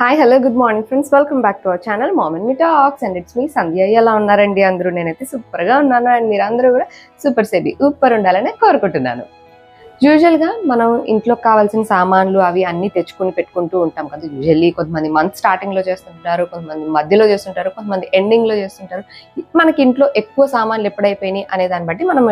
Hi hello good morning friends welcome back to our channel mom and me talks and it's me Sandhya ఎలా ఉన్నారండి అందరూ? నేనైతే సూపర్గా ఉన్నాను. అండ్ మీరు అందరూ కూడా సూపర్ సేబీ సూపర్ ఉండాలని కోరుకుంటున్నాను. యూజువల్గా మనం ఇంట్లో కావాల్సిన సామాన్లు అవి అన్నీ తెచ్చుకుని పెట్టుకుంటూ ఉంటాం కదా. యూజువల్లీ కొంతమంది మంత్ స్టార్టింగ్లో చేస్తుంటారు కొంతమంది మధ్యలో చేస్తుంటారు కొంతమంది ఎండింగ్లో చేస్తుంటారు. మనకి ఇంట్లో ఎక్కువ సామాన్లు ఎప్పుడైపోయినాయి అనే దాన్ని బట్టి మనం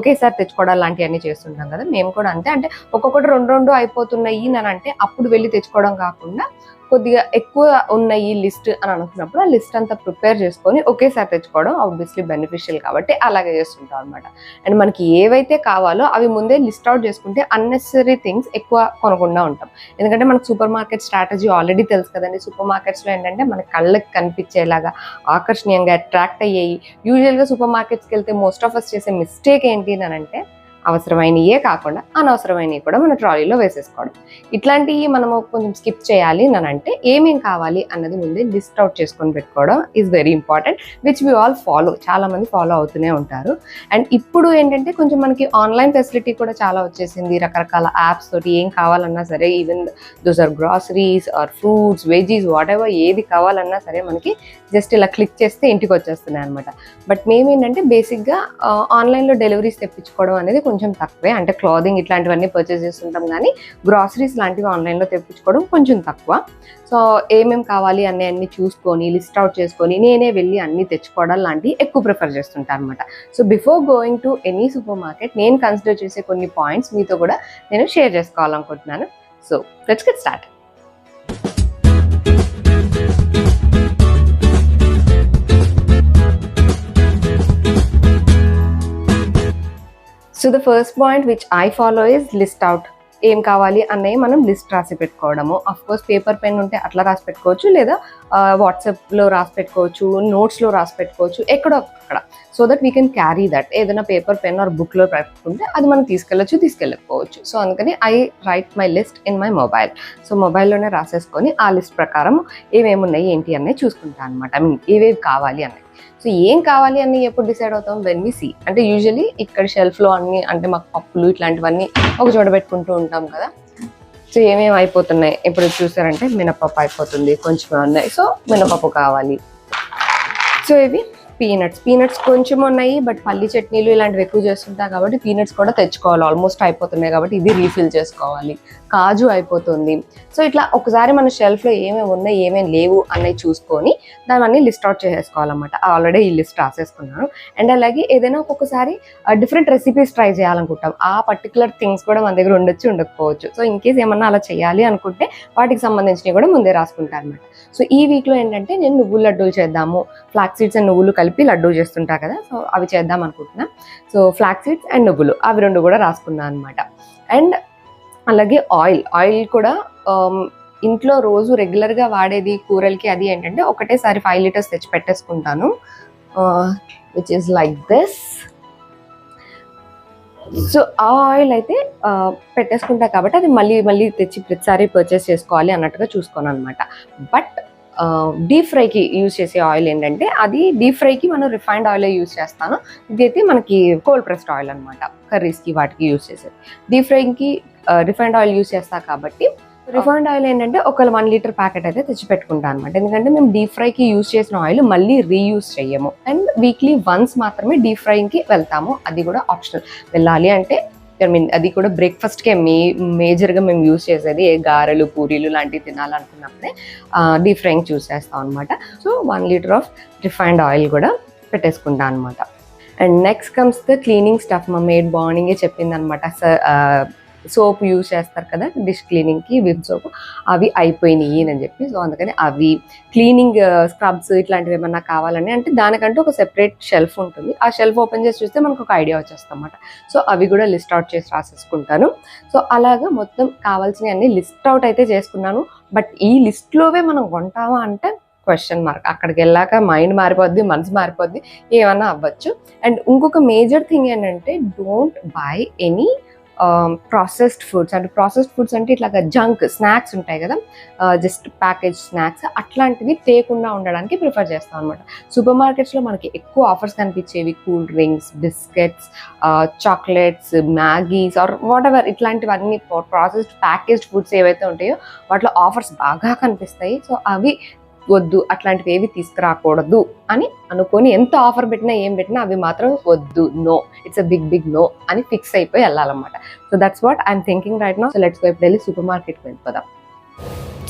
ఒకేసారి తెచ్చుకోవడం లాంటివన్నీ చేస్తుంటాం కదా. మేము కూడా అంతే. అంటే ఒక్కొక్కటి రెండు రెండు అయిపోతున్నాయి అని అంటే అప్పుడు వెళ్ళి తెచ్చుకోవడం కాకుండా కొద్దిగా ఎక్కువ ఉన్నాయి లిస్ట్ అని అనుకున్నప్పుడు ఆ లిస్ట్ అంతా ప్రిపేర్ చేసుకొని ఒకేసారి తెచ్చుకోవడం ఆబ్వియస్లీ బెనిఫిషియల్ కాబట్టి అలాగే చేస్తుంటాం అనమాట అండ్ మనకి ఏవైతే కావాలో అవి ముందే లిస్ట్ అవుట్ చేసుకుంటే అన్నెసరీ థింగ్స్ ఎక్కువ కొనకుండా ఉంటాం. ఎందుకంటే మనకు సూపర్ మార్కెట్ స్ట్రాటజీ ఆల్రెడీ తెలుసు కదండి. సూపర్ మార్కెట్స్లో ఏంటంటే మన కళ్ళకి కనిపించేలాగా ఆకర్షణీయంగా అట్రాక్ట్ అయ్యాయి. యూజువల్గా సూపర్ మార్కెట్స్కి వెళ్తే మోస్ట్ ఆఫ్ అస్ చేసే మిస్టేక్ ఏంటి అని అంటే అవసరమైనయే కాకుండా అనవసరమైనవి కూడా మన ట్రాలీలో వేసేసుకోవడం. ఇట్లాంటివి మనము కొంచెం స్కిప్ చేయాలి అని అంటే ఏమేం కావాలి అన్నది ముందే లిస్ట్ అవుట్ చేసుకొని పెట్టుకోవడం is very important which we all follow చాలా మంది ఫాలో అవుతూనే ఉంటారు. అండ్ ఇప్పుడు ఏంటంటే కొంచెం మనకి ఆన్లైన్ ఫెసిలిటీ కూడా చాలా వచ్చేసింది. రకరకాల యాప్స్ తోటి ఏం కావాలన్నా సరే even those or groceries or fruits veggies whatever ఏది కావాలన్నా సరే మనకి జస్ట్ ఇలా క్లిక్ చేస్తే ఇంటికి వచ్చేస్తున్నాయి అనమాట బట్ మేమేంటంటే బేసిక్గా ఆన్లైన్లో uh, డెలివరీస్ తెప్పించుకోవడం అనేది కొంచెం తక్కువే. అంటే క్లాదింగ్ ఇట్లాంటివన్నీ పర్చేస్ చేస్తుంటాం కానీ గ్రాసరీస్ లాంటివి ఆన్లైన్లో తెప్పించుకోవడం కొంచెం తక్కువ. సో ఏమేమి కావాలి అనే అన్ని చూసుకొని లిస్ట్ అవుట్ చేసుకొని నేనే వెళ్ళి అన్ని తెచ్చుకోవడం లాంటివి ఎక్కువ ప్రిఫర్ చేస్తుంటాను అనమాట so before going to any supermarket నేను కన్సిడర్ చేసే కొన్ని పాయింట్స్ మీతో కూడా నేను షేర్ చేసుకోవాలనుకుంటున్నాను. So let's get start so the first point which I follow is list out ఏం కావాలి అన్నవి మనం లిస్ట్ రాసి పెట్టుకోవడము. అఫ్ కోర్స్ పేపర్ పెన్ ఉంటే అట్లా రాసి పెట్టుకోవచ్చు. లేదా వాట్సాప్లో రాసి పెట్టుకోవచ్చు నోట్స్లో రాసి పెట్టుకోవచ్చు ఎక్కడో అక్కడ. So that we can carry that ఏదైనా పేపర్ పెన్ ఆర్ బుక్లో పెట్టుకుంటే అది మనం తీసుకెళ్ళచ్చు తీసుకెళ్ళకపోవచ్చు. సో అందుకని I write my list in my mobile so మొబైల్లోనే రాసేసుకొని ఆ లిస్ట్ ప్రకారం ఏమేమి ఉన్నాయి ఏంటి అన్నీ చూసుకుంటాను అనమాట ఐ మీన్ ఏవేవి కావాలి అన్నవి సో ఏం కావాలి అని ఎప్పుడు డిసైడ్ అవుతాం? వెన్ వి సీ అంటే యూజువలీ ఇక్కడ షెల్ఫ్లో అన్ని అంటే మాకు పప్పులు ఇట్లాంటివన్నీ ఒక చోట పెట్టుకుంటూ ఉంటాం కదా. సో ఏమేమి అయిపోతున్నాయి? ఇప్పుడు చూసారంటే మినపప్పు అయిపోతుంది కొంచెం ఉన్నాయి. సో మినపప్పు కావాలి. సో ఇవి పీనట్స్. పీనట్స్ కొంచెం ఉన్నాయి బట్ పల్లి చట్నీలు ఇలాంటివి ఎక్కువ చేస్తుంటా కాబట్టి పీనట్స్ కూడా తెచ్చుకోవాలి. ఆల్మోస్ట్ అయిపోతున్నాయి కాబట్టి ఇది రీఫిల్ చేసుకోవాలి. కాజు అయిపోతుంది. సో ఇట్లా ఒకసారి మన షెల్ఫ్లో ఏమేమి ఉన్నాయి ఏమేమి లేవు అనేవి చూసుకొని దాన్ని లిస్ట్ అవుట్ చేసేసుకోవాలన్నమాట. ఆల్రెడీ ఈ లిస్ట్ రాసేసుకున్నాను. అండ్ అలాగే ఏదైనా ఒక్కొక్కసారి డిఫరెంట్ రెసిపీస్ ట్రై చేయాలనుకుంటాం. ఆ పర్టికులర్ థింగ్స్ కూడా మన దగ్గర ఉండొచ్చు ఉండకపోవచ్చు. సో ఇన్ కేస్ ఏమన్నా అలా చేయాలి అనుకుంటే వాటికి సంబంధించినవి కూడా ముందే రాసుకుంటాను అనమాట సో ఈ వీక్లో ఏంటంటే నేను నువ్వుల లడ్డూలు చేద్దాము. ఫ్లాక్ సీడ్స్ అండ్ నువ్వులు కలిపి లడ్డూ చేస్తుంటా కదా సో అవి చేద్దాం అనుకుంటున్నా. సో ఫ్లాక్ సీడ్స్ అండ్ నువ్వులు అవి రెండు కూడా రాసుకున్నాను అనమాట అండ్ అలాగే ఆయిల్ ఆయిల్ కూడా um, ఇంట్లో రోజు రెగ్యులర్గా వాడేది కూరలకి అది ఏంటంటే ఒకటేసారి ఫైవ్ లీటర్స్ తెచ్చి పెట్టేసుకుంటాను. Which is like this so ఆ ఆయిల్ అయితే uh, పెట్టేసుకుంటా కాబట్టి అది మళ్ళీ మళ్ళీ తెచ్చి ప్రతిసారి పర్చేస్ చేసుకోవాలి అన్నట్టుగా చూసుకోను అనమాట బట్ డీప్ ఫ్రైకి యూజ్ చేసే ఆయిల్ ఏంటంటే అది డీప్ ఫ్రైకి మనం రిఫైన్డ్ ఆయిల్ యూజ్ చేస్తాను. ఇదైతే మనకి కోల్డ్ ప్రెస్డ్ ఆయిల్ అనమాట కర్రీస్కి వాటికి యూజ్ చేసేది. డీప్ ఫ్రైకి రిఫైన్డ్ ఆయిల్ యూజ్ చేస్తాను కాబట్టి రిఫైండ్ ఆయిల్ ఏంటంటే ఒక వన్ లీటర్ ప్యాకెట్ అయితే తెచ్చి పెట్టుకుంటాను అనమాట ఎందుకంటే మేము డీప్ ఫ్రైకి యూజ్ చేసిన ఆయిల్ మళ్ళీ రీయూజ్ చేయము అండ్ వీక్లీ వన్స్ మాత్రమే డీప్ ఫ్రైకి వెళ్తాము. అది కూడా ఆప్షనల్. వెళ్ళాలి అంటే ఐ మీన్ అది కూడా బ్రేక్ఫాస్ట్కే మే మేజర్గా మేము యూజ్ చేసేది ఏ గారెలు పూరీలు లాంటివి తినాలనుకున్నప్పుడే డీప్ ఫ్రైంగ్ చూస్ చేస్తాం అనమాట so one litre of refined oil కూడా పెట్టేసుకుంటాం అనమాట and next comes the cleaning stuff మా మేడ్ మార్నింగే చెప్పింది అనమాట సోప్ యూజ్ చేస్తారు కదా డిష్ క్లీనింగ్కి విమ్ సోప్ అవి అయిపోయినాయి అని చెప్పి. సో అందుకని అవి క్లీనింగ్ స్క్రబ్స్ ఇట్లాంటివి ఏమన్నా కావాలని అంటే దానికంటే ఒక సెపరేట్ షెల్ఫ్ ఉంటుంది. ఆ షెల్ఫ్ ఓపెన్ చేసి చూస్తే మనకు ఒక ఐడియా వచ్చేస్తాం అనమాట సో అవి కూడా లిస్ట్ అవుట్ చేసి రాసేసుకుంటాను. సో అలాగా మొత్తం కావాల్సినవి అన్ని లిస్ట్ అవుట్ అయితే చేసుకున్నాను బట్ ఈ లిస్ట్లోవే మనం కొంటామా అంటే క్వశ్చన్ మార్క్. అక్కడికి వెళ్ళాక మైండ్ మారిపోద్ది మనసు మారిపోద్ది ఏమన్నా అవ్వచ్చు. అండ్ ఇంకొక మేజర్ థింగ్ ఏంటంటే don't buy any Um, processed foods అంటే ప్రాసెస్డ్ ఫుడ్స్ అంటే ఇట్లా జంక్ స్నాక్స్ ఉంటాయి కదా. జస్ట్ ప్యాకేజ్ స్నాక్స్ అట్లాంటివి తేకుండా ఉండడానికి ప్రిఫర్ చేస్తాం అనమాట సూపర్ మార్కెట్స్లో మనకి ఎక్కువ ఆఫర్స్ కనిపించేవి cool drinks biscuits chocolates Maggis or whatever ఇట్లాంటివన్నీ ప్రాసెస్డ్ ప్యాకేజ్డ్ ఫుడ్స్ ఏవైతే ఉంటాయో వాటిలో ఆఫర్స్ బాగా కనిపిస్తాయి. సో అవి వద్దు అట్లాంటివి ఏవి తీసుకురాకూడదు అని అనుకొని ఎంత ఆఫర్ పెట్టినా ఏం పెట్టినా అవి మాత్రం వద్దు no it's a big big no అని ఫిక్స్ అయిపోయి వెళ్ళాలన్నమాట. So that's what I'm thinking right no so let's వైపు వెళ్ళి సూపర్ మార్కెట్కి వెళ్ళిపోదాం.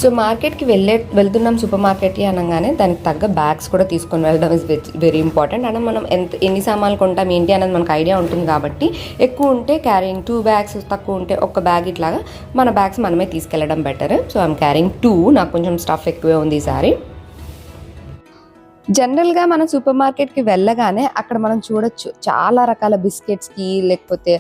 సో మార్కెట్కి వెళ్ళే వెళ్తున్నాం సూపర్ మార్కెట్కి అనగానే దానికి తగ్గ బ్యాగ్స్ కూడా తీసుకొని వెళ్ళడం ఇస్ వెరీ ఇంపార్టెంట్ అండ్ మనం ఎంత ఎన్ని సామాన్లు కొంటాం ఏంటి అనేది మనకు ఐడియా ఉంటుంది కాబట్టి ఎక్కువ ఉంటే క్యారింగ్ టూ బ్యాగ్స్ తక్కువ ఉంటే ఒక బ్యాగ్ ఇట్లాగా మన బ్యాగ్స్ మనమే తీసుకెళ్ళడం better so I'm carrying two నాకు కొంచెం స్టఫ్ ఎక్కువే ఉంది ఈసారి జనరల్గా మనం సూపర్ మార్కెట్కి వెళ్ళగానే అక్కడ మనం చూడొచ్చు చాలా రకాల బిస్కెట్స్కి లేకపోతే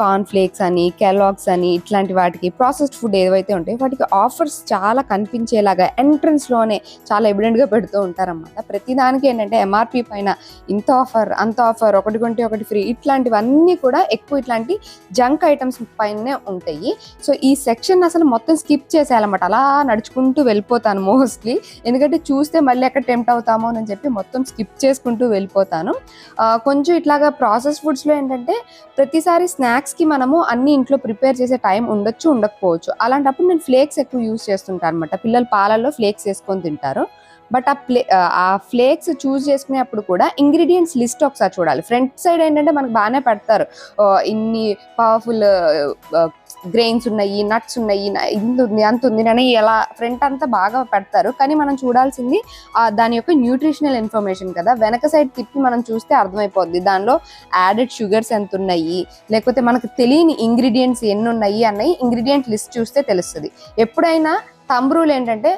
కార్న్ ఫ్లేక్స్ అని కెలాగ్స్ అని ఇట్లాంటి వాటికి ప్రాసెస్డ్ ఫుడ్ ఏవైతే ఉంటాయో వాటికి ఆఫర్స్ చాలా కనిపించేలాగా ఎంట్రన్స్లోనే చాలా ఎవిడెంట్గా పెడుతూ ఉంటారన్నమాట. ప్రతిదానికి ఏంటంటే ఎంఆర్పి పైన ఇంత ఆఫర్ అంత ఆఫర్ ఒకటి కొంటే ఒకటి ఫ్రీ ఇట్లాంటివన్నీ కూడా ఎక్కువ ఇట్లాంటి జంక్ ఐటమ్స్ పైనే ఉంటాయి. సో ఈ సెక్షన్ అసలు మొత్తం స్కిప్ చేసేయాలన్నమాట. అలా నడుచుకుంటూ వెళ్ళిపోతాను మోస్ట్లీ ఎందుకంటే చూస్తే మళ్ళీ అక్కడ టెంప్ట్ అవుతాను అని చెప్పి మొత్తం స్కిప్ చేసుకుంటూ వెళ్ళిపోతాను. కొంచెం ఇట్లాగా ప్రాసెస్ ఫుడ్స్లో ఏంటంటే ప్రతిసారి స్నాక్స్కి మనము అన్ని ఇంట్లో ప్రిపేర్ చేసే టైం ఉండొచ్చు ఉండకపోవచ్చు. అలాంటప్పుడు నేను ఫ్లేక్స్ ఎక్కువ యూస్ చేస్తుంటాను అనమాట పిల్లలు పాలల్లో ఫ్లేక్స్ వేసుకొని తింటారు. బట్ ఆ ప్లే ఆ ఫ్లేక్స్ చూస్ చేసుకునేప్పుడు కూడా ఇంగ్రీడియంట్స్ లిస్ట్ ఒకసారి చూడాలి. ఫ్రంట్ సైడ్ ఏంటంటే మనకు బాగానే పెడతారు. ఇన్ని పవర్ఫుల్ గ్రెయిన్స్ ఉన్నాయి నట్స్ ఉన్నాయి ఇంత ఉంది అంత ఉంది అని ఎలా ఫ్రంట్ అంతా బాగా పెడతారు. కానీ మనం చూడాల్సింది దాని యొక్క న్యూట్రిషనల్ ఇన్ఫర్మేషన్ కదా. వెనక సైడ్ తిప్పి మనం చూస్తే అర్థమైపోద్ది. దానిలో యాడెడ్ షుగర్స్ ఎంత ఉన్నాయి లేకపోతే మనకు తెలియని ఇంగ్రీడియంట్స్ ఎన్ని ఉన్నాయి అన్నవి ఇంగ్రీడియంట్ లిస్ట్ చూస్తే తెలుస్తుంది. ఎప్పుడైనా థంబ్ రూల్ ఏంటంటే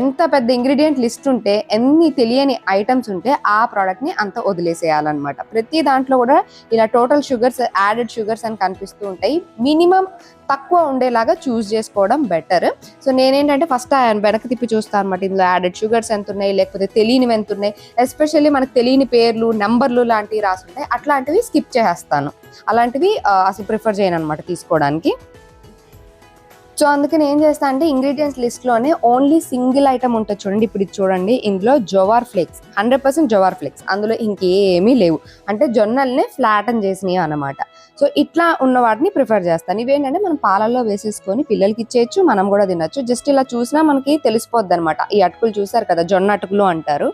ఎంత పెద్ద ఇంగ్రీడియంట్ లిస్ట్ ఉంటే ఎన్ని తెలియని ఐటమ్స్ ఉంటే ఆ ప్రోడక్ట్ని అంత వదిలేసేయాలన్నమాట. ప్రతి దాంట్లో కూడా ఇలా టోటల్ షుగర్స్ యాడెడ్ షుగర్స్ అని కనిపిస్తూ ఉంటాయి. మినిమం తక్కువ ఉండేలాగా చూస్ చేసుకోవడం బెటర్ సో నేనేంటంటే ఫస్ట్ ఆయన వెనక్కి తిప్పి చూస్తాను అనమాట ఇందులో యాడెడ్ షుగర్స్ ఎంత ఉన్నాయి లేకపోతే తెలియనివి ఎంత ఉన్నాయి ఎస్పెషల్లీ మనకు తెలియని పేర్లు నెంబర్లు లాంటివి రాసి ఉంటాయి అట్లాంటివి స్కిప్ చేసేస్తాను. అలాంటివి అసలు ప్రిఫర్ చేయను అనమాట తీసుకోవడానికి. సో అందుకని ఏం చేస్తా అంటే ఇంగ్రీడియంట్స్ లిస్ట్లోనే ఓన్లీ సింగిల్ ఐటమ్ ఉంటుంది చూడండి. ఇప్పుడు ఇది చూడండి. ఇందులో jowar flakes hundred percent jowar flakes. అందులో ఇంకేమీ లేవు. అంటే జొన్నల్ని ఫ్లాటన్ చేసినవి అనమాట సో ఇట్లా ఉన్న వాటిని ప్రిఫర్ చేస్తాను. ఇవేంటంటే మనం పాలల్లో వేసేసుకొని పిల్లలకి ఇచ్చేయచ్చు మనం కూడా తినచ్చు. జస్ట్ ఇలా చూసినా మనకి తెలిసిపోద్ది అనమాట ఈ అటుకులు చూసారు కదా జొన్న అటుకులు అంటారు.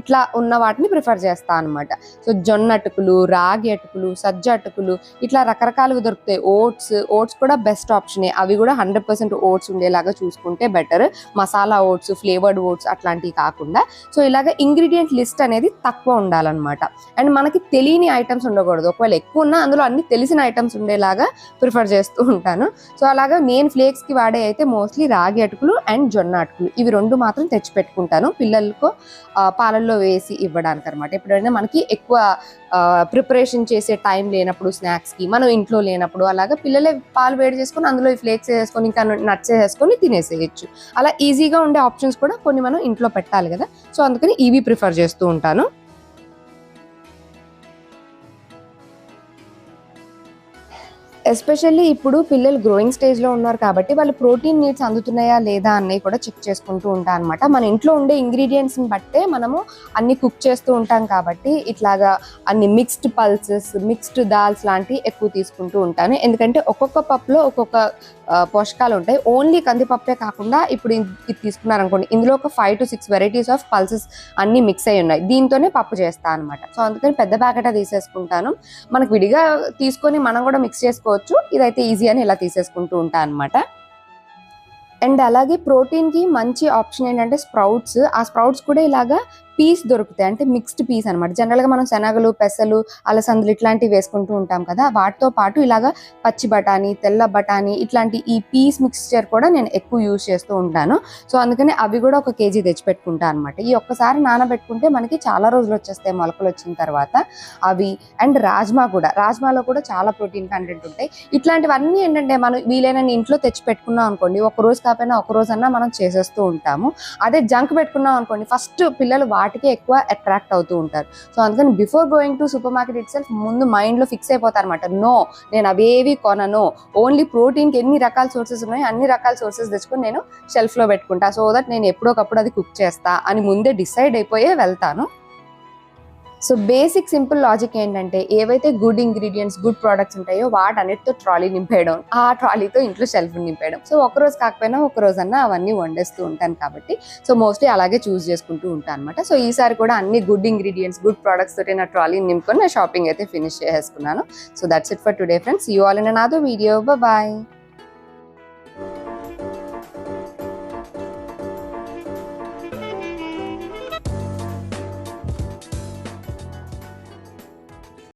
ఇట్లా ఉన్న వాటిని ప్రిఫర్ చేస్తా అనమాట సో జొన్న అటుకులు రాగి అటుకులు సజ్జ అటుకులు ఇట్లా రకరకాలుగా దొరుకుతాయి. ఓట్స్ ఓట్స్ కూడా బెస్ట్ ఆప్షనే అవి కూడా హండ్రెడ్ పర్సెంట్ ఓట్స్ ఉండేలాగా చూసుకుంటే better masala oats flavoured oats అట్లాంటివి కాకుండా. సో ఇలాగ ఇంగ్రీడియంట్ లిస్ట్ అనేది తక్కువ ఉండాలన్నమాట. అండ్ మనకి తెలియని ఐటమ్స్ ఉండకూడదు. ఒకవేళ ఎక్కువ ఉన్నా అందులో అన్ని తెలిసిన ఐటమ్స్ ఉండేలాగా ప్రిఫర్ చేస్తూ ఉంటాను. సో అలాగా నేను ఫ్లేక్స్కి వాడే అయితే మోస్ట్లీ రాగి అటుకులు అండ్ జొన్న అటుకులు. ఇవి రెండు మాత్రం తెచ్చిపెట్టుకుంటాను. పిల్లలకు పాలల్లో వేసి ఇవ్వడానికి అనమాట ఎప్పుడైనా మనకి ఎక్కువ ప్రిపరేషన్ చేసే టైం లేనప్పుడు స్నాక్స్కి మనం ఇంట్లో లేనప్పుడు అలాగా పిల్లలే పాలు వేడి చేసుకొని అందులో ఫ్లేక్స్ వేసుకొని ఇంకా నట్స్ వేసుకొని తినేసేయచ్చు. అలా ఈజీగా ఉండే ఆప్షన్స్ కూడా కొన్ని మనం ఇంట్లో పెట్టాలి కదా. సో అందుకని ఇవి ప్రిఫర్ చేస్తూ ఉంటాను. ఎస్పెషల్లీ ఇప్పుడు పిల్లలు గ్రోయింగ్ స్టేజ్లో ఉన్నారు కాబట్టి వాళ్ళు ప్రోటీన్ నీడ్స్ అందుతున్నాయా లేదా అన్నవి కూడా చెక్ చేసుకుంటూ ఉంటాం అనమాట మన ఇంట్లో ఉండే ఇంగ్రీడియంట్స్ని బట్టే మనము అన్ని కుక్ చేస్తూ ఉంటాం కాబట్టి ఇట్లాగా అన్ని మిక్స్డ్ పల్సెస్ మిక్స్డ్ దాల్స్ లాంటివి ఎక్కువ తీసుకుంటూ ఉంటాను. ఎందుకంటే ఒక్కొక్క పప్పులో ఒక్కొక్క పోషకాలు ఉంటాయి. ఓన్లీ కందిపప్పే కాకుండా ఇప్పుడు ఇది తీసుకున్నారనుకోండి ఇందులో ఒక five to six varieties of pulses అన్ని మిక్స్ అయి ఉన్నాయి. దీంతోనే పప్పు చేస్తాను అనమాట సో అందుకని పెద్ద ప్యాకెట్ తీసేసుకుంటాను. మనకు విడిగా తీసుకొని మనం కూడా మిక్స్ చేసుకో చేసుకోవచ్చు ఇదైతే ఈజీ అని ఇలా తీసేసుకుంటూ ఉంటాను అనమాట అండ్ అలాగే ప్రోటీన్కి మంచి ఆప్షన్ ఏంటంటే స్ప్రౌట్స్. ఆ స్ప్రౌట్స్ కూడా ఇలాగా పీస్ దొరుకుతాయి. అంటే మిక్స్డ్ పీస్ అనమాట జనరల్గా మనం శనగలు పెసలు అలసందులు ఇట్లాంటివి వేసుకుంటూ ఉంటాం కదా వాటితో పాటు ఇలాగా పచ్చి బఠానీ తెల్ల బఠానీ ఇట్లాంటి ఈ పీస్ మిక్స్చర్ కూడా నేను ఎక్కువ యూజ్ చేస్తూ ఉంటాను. సో అందుకని అవి కూడా ఒక కేజీ తెచ్చిపెట్టుకుంటాను అనమాట ఈ ఒక్కసారి నానబెట్టుకుంటే మనకి చాలా రోజులు వచ్చేస్తాయి మొలకలు వచ్చిన తర్వాత. అవి అండ్ రాజ్మా కూడా. రాజ్మాలో కూడా చాలా ప్రోటీన్ కంటెంట్ ఉంటాయి. ఇట్లాంటివన్నీ ఏంటంటే మనం వీలైన ఇంట్లో తెచ్చి పెట్టుకున్నాం అనుకోండి ఒక రోజు కాకపోయినా ఒక రోజన్నా మనం చేసేస్తూ ఉంటాము. అదే జంక్ పెట్టుకున్నాం అనుకోండి ఫస్ట్ పిల్లలు వాటికి ఎక్కువ అట్రాక్ట్ అవుతూ ఉంటారు. సో అందుకని before going to supermarket itself ముందు మైండ్లో ఫిక్స్ అయిపోతారు అనమాట నో నేను అవేవి కొనను. ఓన్లీ ప్రోటీన్కి ఎన్ని రకాల సోర్సెస్ ఉన్నాయో అన్ని రకాల సోర్సెస్ తెచ్చుకొని నేను షెల్ఫ్లో పెట్టుకుంటా. సో దట్ నేను ఎప్పుడొకప్పుడు అది కుక్ చేస్తా అని ముందే డిసైడ్ అయిపోయే వెళ్తాను. సో బేసిక్ సింపుల్ లాజిక్ ఏంటంటే ఏవైతే గుడ్ ఇంగ్రీడియంట్స్ గుడ్ ప్రోడక్ట్స్ ఉంటాయో వాటన్నిటితో ట్రాలీ నింపేయడం. ఆ ట్రాలీతో ఇంట్లో షెల్ఫ్ నింపేయడం. సో ఒకరోజు కాకపోయినా ఒక అన్న అవన్నీ వండేస్తూ ఉంటాను కాబట్టి సో మోస్ట్లీ అలాగే చూస్ చేసుకుంటూ ఉంటాను అనమాట సో ఈసారి కూడా అన్ని గుడ్ ఇంగ్రీడియంట్స్ గుడ్ ప్రోడక్ట్స్ తోటి నా ట్రాలీ నింపుకొని నా షాపింగ్ అయితే ఫినిష్ చేసుకున్నాను so that's it for today friends. You all in another video bye